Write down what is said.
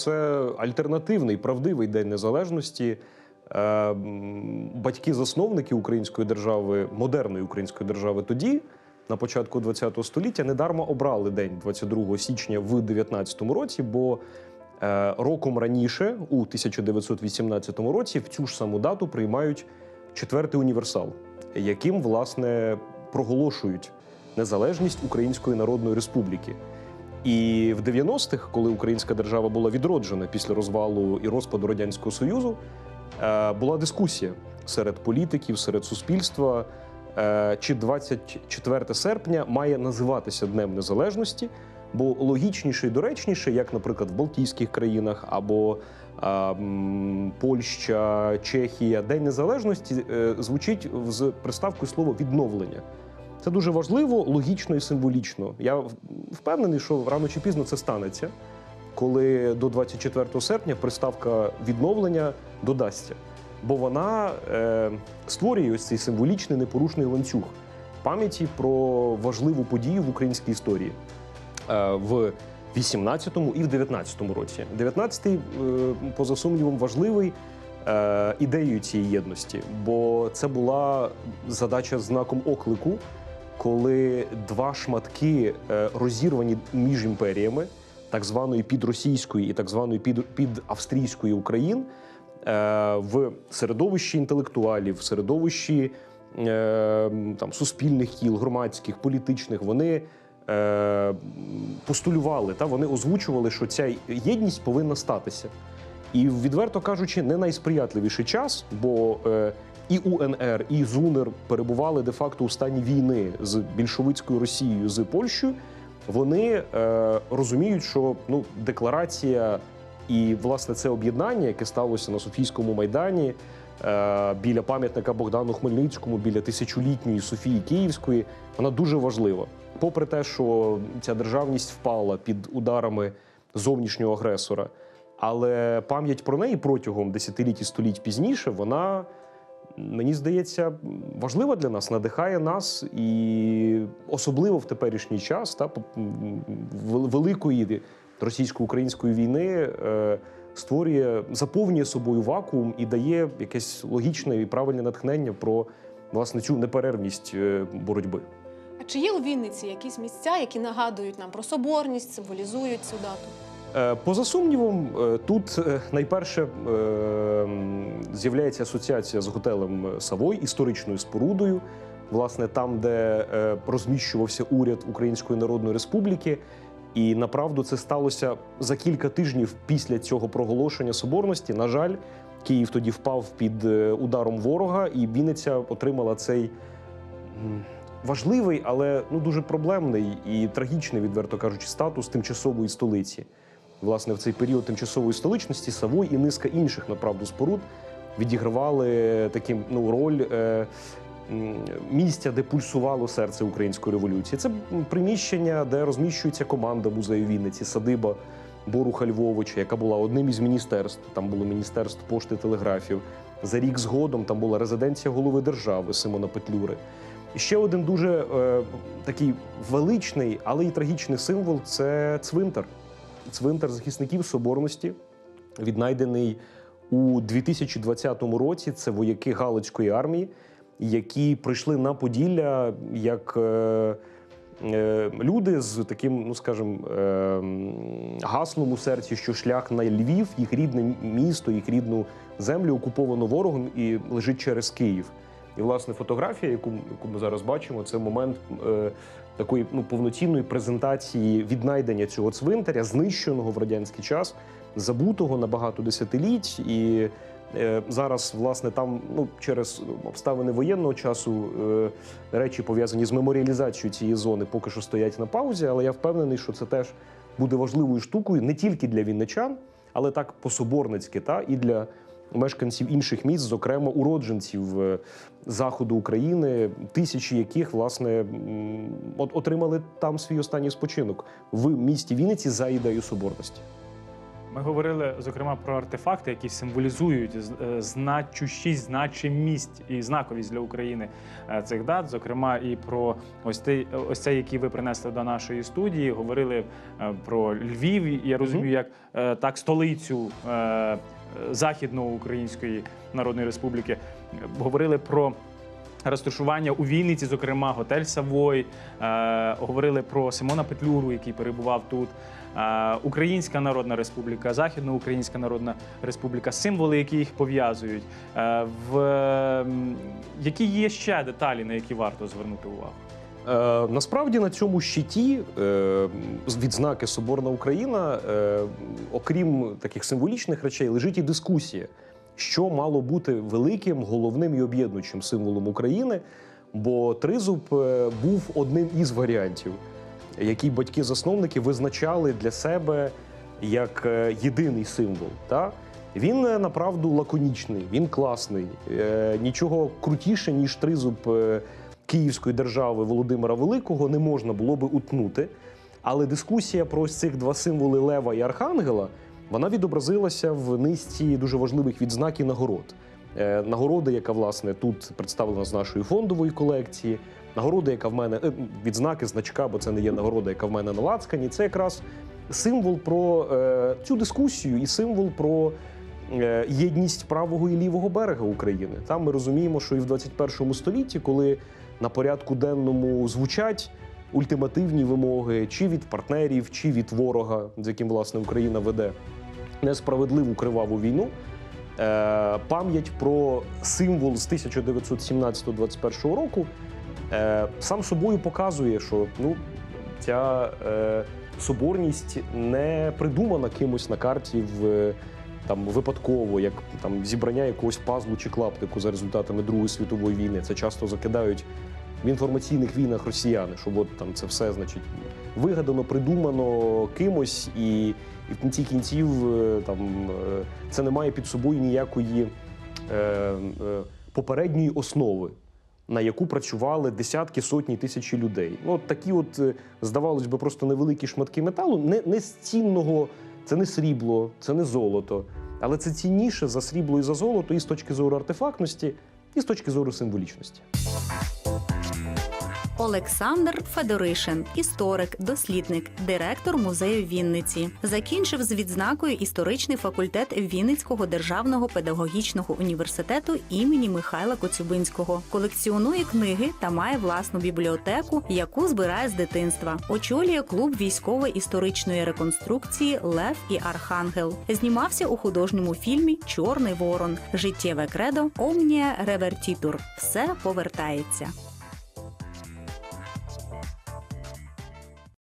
це альтернативний, правдивий день незалежності. Е, Батьки-засновники української держави, модерної української держави тоді, на початку ХХ століття, недарма обрали день 22 січня в 19 році, бо е, роком раніше, у 1918 році, в цю ж саму дату приймають четвертий універсал, яким власне проголошують незалежність Української Народної Республіки. І в 90-х, коли українська держава була відроджена після розвалу і розпаду радянського союзу, е, була дискусія серед політиків, серед суспільства. е, Чи 24 серпня має називатися Днем Незалежності? Бо логічніше і доречніше, як, наприклад, в Балтійських країнах або а, м, Польща, Чехія, День Незалежності е, звучить з приставкою слово відновлення. Це дуже важливо, логічно і символічно. Я впевнений, що рано чи пізно це станеться, коли до 24 серпня приставка відновлення додасться. Бо вона е, створює ось цей символічний непорушний ланцюг пам'яті про важливу подію в українській історії е, в 18-му і в 19-му році. 19-й, е, поза сумнівом, важливий е, ідеєю цієї єдності, бо це була задача знаком оклику, коли два шматки е, розірвані між імперіями, так званої підросійської і так званої під, підавстрійської України, е, в середовищі інтелектуалів, в середовищі е, там, суспільних кіл, громадських, політичних, вони постулювали та вони озвучували, що ця єдність повинна статися. І відверто кажучи, не найсприятливіший час, бо і УНР, і ЗУНР перебували де-факто у стані війни з більшовицькою Росією з Польщею. Вони е, розуміють, що ну декларація і власне це об'єднання, яке сталося на Софійському майдані е, біля пам'ятника Богдану Хмельницькому, біля тисячолітньої Софії Київської, вона дуже важлива. Попри те, що ця державність впала під ударами зовнішнього агресора, але пам'ять про неї протягом десятиліть і століть пізніше, вона мені здається важлива для нас, надихає нас, і особливо в теперішній час та великої російсько-української війни е, створює, заповнює собою вакуум і дає якесь логічне і правильне натхнення про власне цю неперервність е, боротьби. А чи є у Вінниці якісь місця, які нагадують нам про соборність, символізують цю дату? Е, Поза сумнівом, е, тут е, найперше з'являється асоціація з готелем Савой, історичною спорудою, власне, там, де розміщувався уряд Української Народної Республіки. І направду це сталося за кілька тижнів після цього проголошення соборності. На жаль, Київ тоді впав під ударом ворога, і Вінниця отримала цей важливий, але ну дуже проблемний і трагічний, відверто кажучи, статус тимчасової столиці. Власне, в цей період тимчасової столичності Савой і низка інших направду споруд відігравали таким ну роль. Е, Місця, де пульсувало серце української революції, це приміщення, де розміщується команда музею Вінниці, садиба Боруха Львовича, яка була одним із міністерств. Там було міністерство пошти телеграфів. За рік згодом там була резиденція голови держави Симона Петлюри. Ще один дуже е, такий величний, але й трагічний символ це цвинтар. Цвинтар захисників соборності, віднайдений у 2020 році. Це вояки Галицької армії, які прийшли на Поділля як е, е, люди з таким, ну скажімо, е, гаслом у серці, що шлях на Львів, їх рідне місто, їх рідну землю окуповано ворогом і лежить через Київ. І власне фотографія, яку, яку ми зараз бачимо, це момент е, такої ну, повноцінної презентації віднайдення цього цвинтаря, знищеного в радянський час, забутого на багато десятиліть. І е, зараз, власне, там ну, через обставини воєнного часу е, речі пов'язані з меморіалізацією цієї зони поки що стоять на паузі. Але я впевнений, що це теж буде важливою штукою не тільки для вінничан, але так по-соборницьки, та і для мешканців інших міст, зокрема уродженців е, заходу України, тисячі яких власне от- отримали там свій останній спочинок в місті Вінниці за ідею соборності. Ми говорили зокрема про артефакти, які символізують е, значущість, значимість і знаковість для України е, цих дат. Зокрема, і про ось цей, ось цей, який ви принесли до нашої студії. Говорили е, про Львів. Я розумію, як так столицю Західноукраїнської Народної Республіки. Говорили про розташування у Вінниці, зокрема готель Савой. Е, говорили про Симона Петлюру, який перебував тут. Е, Українська Народна Республіка, Західноукраїнська Народна Республіка, символи, які їх пов'язують. Е, в які є ще деталі, на які варто звернути увагу? Насправді на цьому щиті відзнаки Соборна Україна, окрім таких символічних речей, лежить і дискусія, що мало бути великим, головним і об'єднуючим символом України. Бо тризуб е, був одним із варіантів, який батьки-засновники визначали для себе як е, єдиний символ. Та? Він е, направду лаконічний, він класний. Нічого крутіше, ніж тризуб Київської держави Володимира Великого не можна було би утнути. Але дискусія про ось цих два символи Лева і Архангела вона відобразилася в низці дуже важливих відзнак і нагород. Е, Нагорода, яка власне тут представлена з нашої фондової колекції, нагорода, яка в мене е, відзнаки, значка, бо це не є нагорода, яка в мене на лацкані. Це якраз символ про е, цю дискусію і символ про єдність правого і лівого берега України. Там ми розуміємо, що і в 21 столітті, коли на порядку денному звучать ультимативні вимоги чи від партнерів, чи від ворога, з яким власне Україна веде несправедливу криваву війну. Е, пам'ять про символ з 1917-21 року е, сам собою показує, що ну, ця е, соборність не придумана кимось на карті в там випадково, як там зібрання якогось пазлу чи клаптику за результатами Другої світової війни. Це часто закидають в інформаційних війнах росіяни, що от там це все значить вигадано, придумано кимось, і, і в кінці кінців е, там е, це не має під собою ніякої е, е, попередньої основи. На яку працювали десятки, сотні тисячі людей. Ну, от такі, от, е, здавалось би, просто невеликі шматки металу, не, не з цінного, це не срібло, це не золото. Але це цінніше за срібло і за золото і з точки зору артефактності, і з точки зору символічності. Олександр Федоришин, історик, дослідник, директор музею Вінниці. Закінчив з відзнакою історичний факультет Вінницького державного педагогічного університету імені Михайла Коцюбинського. Колекціонує книги та має власну бібліотеку, яку збирає з дитинства. Очолює клуб військово-історичної реконструкції Лев і Архангел. Знімався у художньому фільмі Чорний ворон. Життєве кредо Омнія Ревертітур. Все повертається.